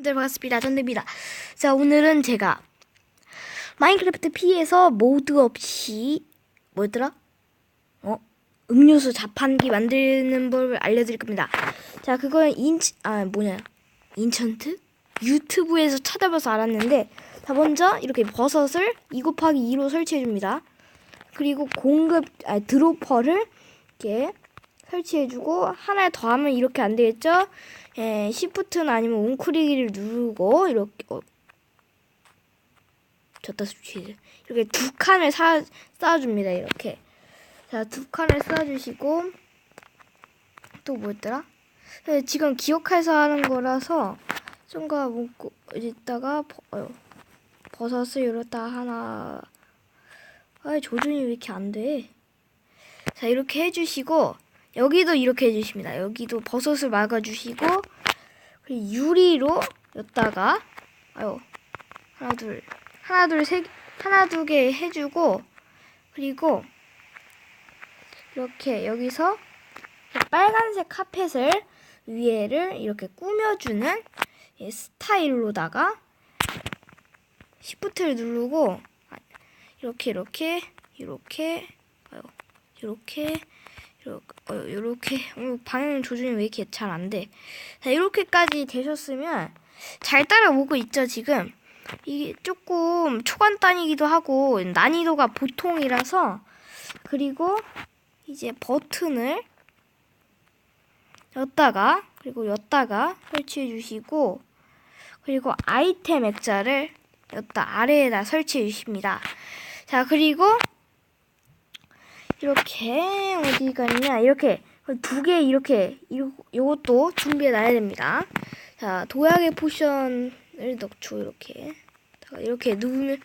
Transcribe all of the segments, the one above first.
네 반갑습니다 전대입니다 자 오늘은 제가 마인크래프트 P에서 모드 없이 뭐였더라? 어? 음료수 자판기 만드는 법을 알려드릴 겁니다 자 그거는 인치 아 뭐냐 인천트? 유튜브에서 찾아봐서 알았는데 자 먼저 이렇게 버섯을 2 곱하기 2로 설치해 줍니다 그리고 공급 아 드로퍼를 이렇게 설치해주고 하나 더 하면 이렇게 안 되겠죠? 예, 시프트는 아니면 웅크리기를 누르고 이렇게 어, 졌다 스위치 이렇게 두 칸을 사, 쌓아줍니다 이렇게 자 두 칸을 쌓아주시고 또 뭐였더라? 예, 지금 기억해서 하는 거라서 좀가 문구 이따가 버, 어, 버섯을 열었다 하나 아 조준이 왜 이렇게 안 돼? 자 이렇게 해주시고 여기도 이렇게 해주십니다. 여기도 버섯을 막아주시고 유리로 였다가 아유 하나 둘 하나 둘세 하나 두 개 해주고 그리고 이렇게 여기서 빨간색 카펫을 위에를 이렇게 꾸며주는 이 스타일로다가 시프트를 누르고 이렇게 이렇게 이렇게 이렇게 이렇게, 어, 어, 방향 조준이 왜 이렇게 잘 안 돼? 자 이렇게까지 되셨으면 잘 따라오고 있죠 지금 이게 조금 초간단이기도 하고 난이도가 보통이라서 그리고 이제 버튼을 였다가 그리고 였다가 설치해 주시고 그리고 아이템 액자를 였다 아래에다 설치해 주십니다. 자 그리고 이렇게 어디가 있냐 이렇게 두 개 이렇게 요, 요것도 준비해 놔야 됩니다. 자 도약의 포션을 넣죠 이렇게 자, 이렇게 넣으면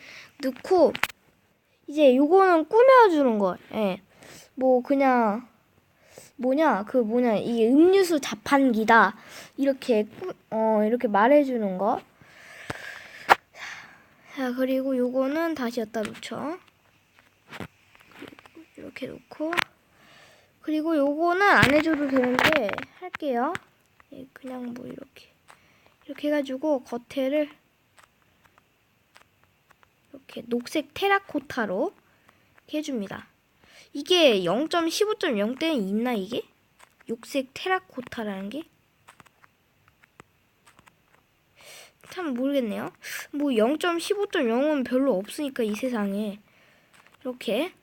넣고 이제 요거는 꾸며주는 거. 예. 뭐 그냥 뭐냐 그 뭐냐 이게 음료수 자판기다 이렇게 꾸, 어 이렇게 말해주는 거. 자 그리고 요거는 다시 갖다 놓죠. 이렇게 놓고 그리고 요거는 안 해줘도 되는데 할게요. 예, 그냥 뭐 이렇게 이렇게 해가지고 겉에를 이렇게 녹색 테라코타로 이렇게 해줍니다. 이게 0.15.0대는 있나 이게? 녹색 테라코타라는 게? 참 모르겠네요. 뭐 0.15.0은 별로 없으니까 이 세상에 이렇게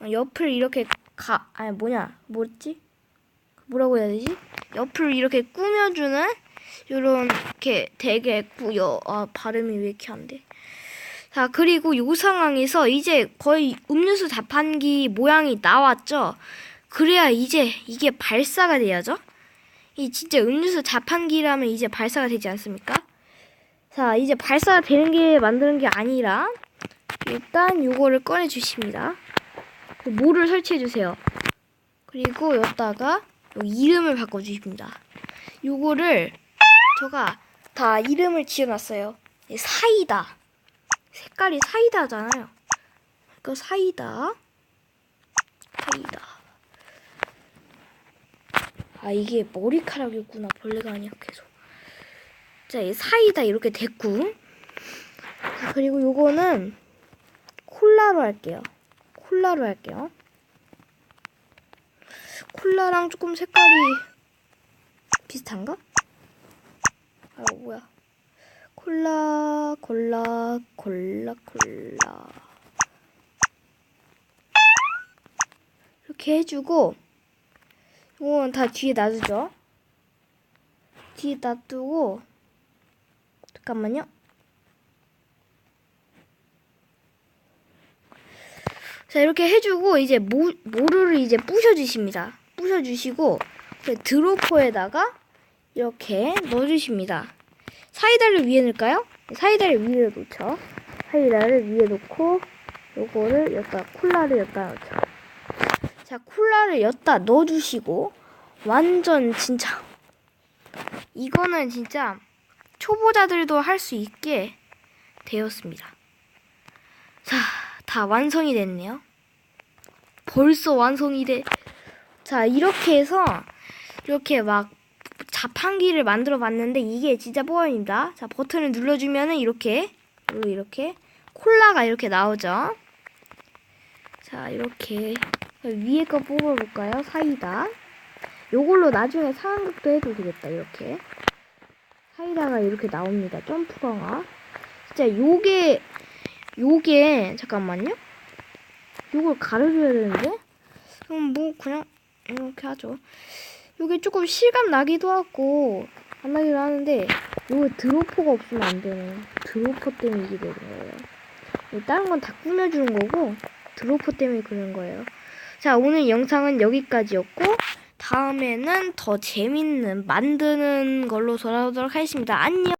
옆을 이렇게 가 아니 뭐냐 뭐지 뭐라고 해야 되지 옆을 이렇게 꾸며주는 요런 이렇게 되게 꾸여 아 발음이 왜 이렇게 안 돼? 자 그리고 요 상황에서 이제 거의 음료수 자판기 모양이 나왔죠. 그래야 이제 이게 발사가 돼야죠. 이 진짜 음료수 자판기라면 이제 발사가 되지 않습니까? 자 이제 발사가 되는 게 만드는 게 아니라 일단 요거를 꺼내 주십니다. 모를 설치해 주세요. 그리고 여기다가 이름을 바꿔 주십니다. 요거를 제가 다 이름을 지어놨어요. 사이다. 색깔이 사이다잖아요. 그 사이다. 사이다. 아 이게 머리카락이었구나. 벌레가 아니야 계속. 자, 이 사이다 이렇게 됐고. 자, 그리고 요거는 콜라로 할게요. 콜라로 할게요. 콜라랑 조금 색깔이 비슷한가? 아 뭐야? 콜라, 콜라, 콜라, 콜라. 이렇게 해주고, 이건 다 뒤에 놔두죠. 뒤에 놔두고, 잠깐만요. 자 이렇게 해주고 이제 모, 모루를 이제 부셔주십니다. 부셔주시고 드로퍼에다가 이렇게 넣어주십니다. 사이다를 위에 넣을까요? 사이다를 위에 놓죠. 사이다를 위에 놓고 요거를 여기다 콜라를 여기다 넣죠. 자 콜라를 여기다 넣어주시고 완전 진짜 이거는 진짜 초보자들도 할 수 있게 되었습니다. 자, 다 완성이 됐네요. 벌써 완성이 돼. 자, 이렇게 해서 이렇게 막 자판기를 만들어 봤는데 이게 진짜 뽀입니다. 자, 버튼을 눌러주면은 이렇게, 그리고 이렇게 콜라가 이렇게 나오죠. 자, 이렇게 위에 거 뽑아볼까요? 사이다. 요걸로 나중에 상황극도 해도 되겠다. 이렇게 사이다가 이렇게 나옵니다. 점프 강화. 진짜 요게 요게 잠깐만요. 요걸 가려줘야 되는데 그럼 뭐 그냥 이렇게 하죠. 요게 조금 실감 나기도 하고 안 나기도 하는데 요게 드로퍼가 없으면 안 되네. 드로퍼 때문에 이게 되는 거예요. 다른 건 다 꾸며주는 거고 드로퍼 때문에 그런 거예요. 자 오늘 영상은 여기까지였고 다음에는 더 재밌는 만드는 걸로 돌아오도록 하겠습니다. 안녕.